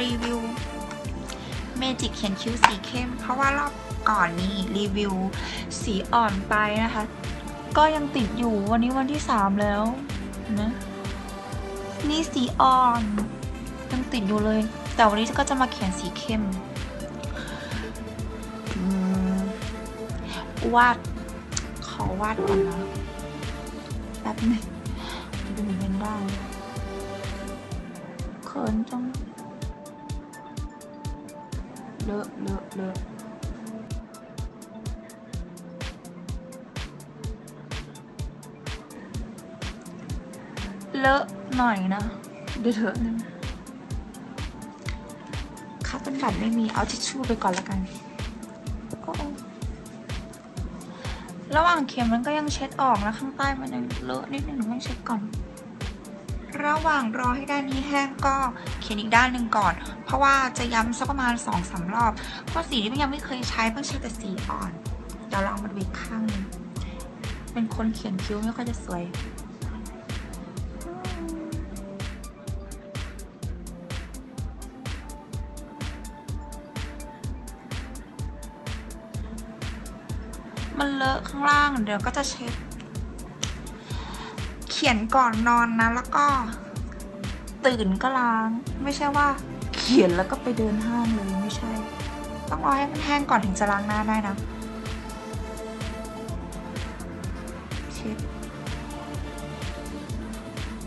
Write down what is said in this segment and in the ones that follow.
รีวิวเมจิกเขียนคิ้วสีเข้ม เพราะว่ารอบก่อนนี้รีวิวสีอ่อนไปนะคะ ก็ยังติดอยู่วันนี้วันที่สามแล้วนะนี่สีอ่อนยังติดอยู่เลย แต่วันนี้ก็จะมาเขียนสีเข้มวาดขอวาดก่อนนะแป๊บนึงดูเป็นได้เขินจัง เลอะเลอะเลอะเลอะหน่อยนะดี๋ยวเถอะนึงคัตเป็นบัตรไม่มีเอาทิชชู่ไปก่อนละกันระหว่างเขียนมันก็ยังเช็ดออกนะข้างใต้มันยังเลอะนิดนึงต้องเช็ดก่อน ระหว่างรอให้ด้านนี้แห้งก็เขียนอีกด้านหนึ่งก่อน เพราะว่าจะย้ำสักประมาณสองสารอบ เพราะสีที่มันยังไม่เคยใช้เพิ่งใช้แต่สีอ่อนเดี๋ยวเราเอามาดูอีกข้างหนึงเป็นคนเขียนคิ้วไม่ค่อยจะสวยมันเลอะข้างล่างเดี๋ยวก็จะเช็ด ขียนก่อนนอนนะ แล้วก็ ตื่นก็ล้าง ไม่ใช่ว่า เขียนแล้วก็ไปเดินห้างเลยไม่ใช่ ต้องรอให้มันแห้งก่อนถึงจะล้างหน้าได้นะเช็ด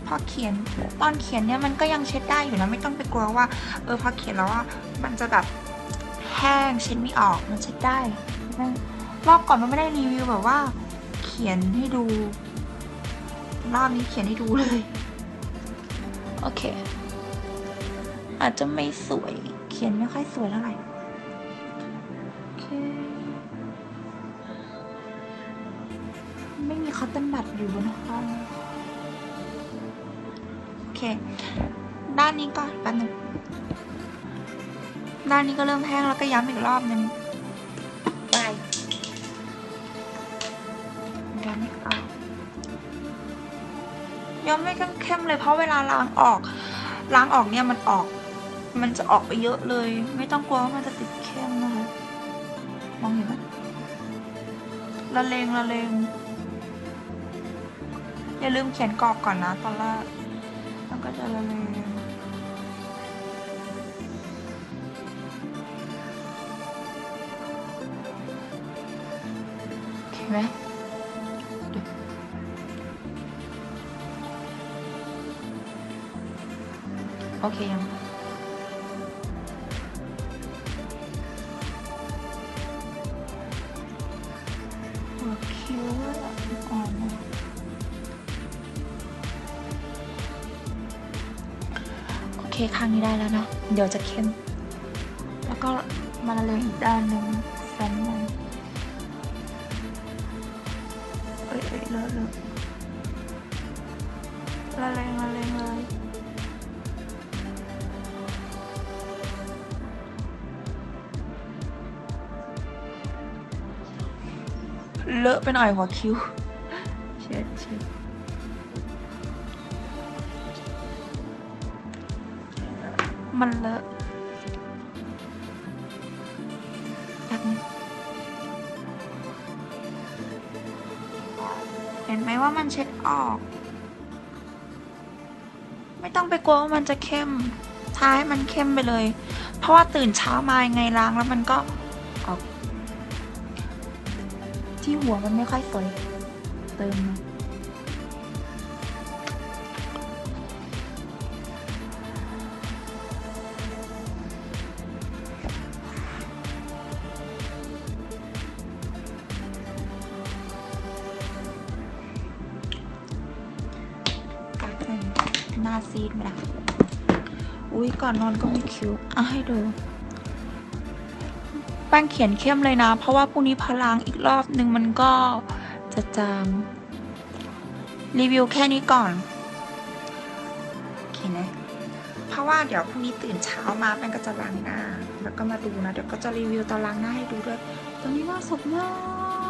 พอเขียนตอนเขียนเนี่ยมันก็ยังเช็ดได้อยู่นะไม่ต้องไปกลัวว่า เออพอเขียนแล้วว่ามันจะแบบแห้งเช็ดไม่ออกมันเช็ดได้รอบก่อนมันไม่ได้รีวิวแบบว่า เขียนให้ดู รอบนี้เขียนให้ดูเลย โอเค อาจจะไม่สวย เขียนไม่ค่อยสวยเท่าไหร่โอเคไม่มีคอตเตนบัตอยู่บนห้องโอเค ด้านนี้ก่อนแป๊บนึงด้านนี้ก็เริ่มแห้งแล้วก็ย้ำอีกรอบนึงไปย้อมไม่ออก ย้อมไม่เข้มๆเลยเพราะเวลาล้างออกล้างออกเนี่ยมันออก มันจะออกไปเยอะเลย ไม่ต้องกลัวว่ามันจะติดเข้มนะคะมองเห็นไหมละเลงละเลงอย่าลืมเขียนกรอบก่อนนะตอนแรกแล้วก็จะละเลงโอเคไหม โอเคยัง หัวคิ้วอ่อนโอเคข้างนี้ได้แล้วเนาะ เดี๋ยวจะเข้ม แล้วก็มาเลงอีกด้านหนึ่งซ้ำมันเอ้ยเอ้ยเลอะเลอะละเลงละเลงเลย เลอะไปหน่อยหัวคิ้วเช็ดเช็ดมันเลอะเห็นไหมว่ามันเช็ดออก ไม่ต้องไปกลัวว่ามันจะเข้มทาให้มันเข้มไปเลย เพราะว่าตื่นเช้ามายังไงล้างแล้วมันก็ ที่หัวมันไม่ค่อยสวย เติมมาปากเป็นหน้าซีดไหมล่ะอุ้ยก่อนนอนก็มีคิ้วอะให้ดู แป้งเขียนเข้มเลยนะ เพราะว่าพรุ่งนี้พลางอีกรอบนึงมันก็จะจาง รีวิวแค่นี้ก่อนโอเคนะเพราะว่าเดี๋ยวพรุ่งนี้ตื่นเช้ามาแป้งก็จะล้างหน้า แล้วก็มาดูนะ เดี๋ยวก็จะรีวิวตอนล้างหน้าให้ดูด้วย ตอนนี้ว่าสดมาก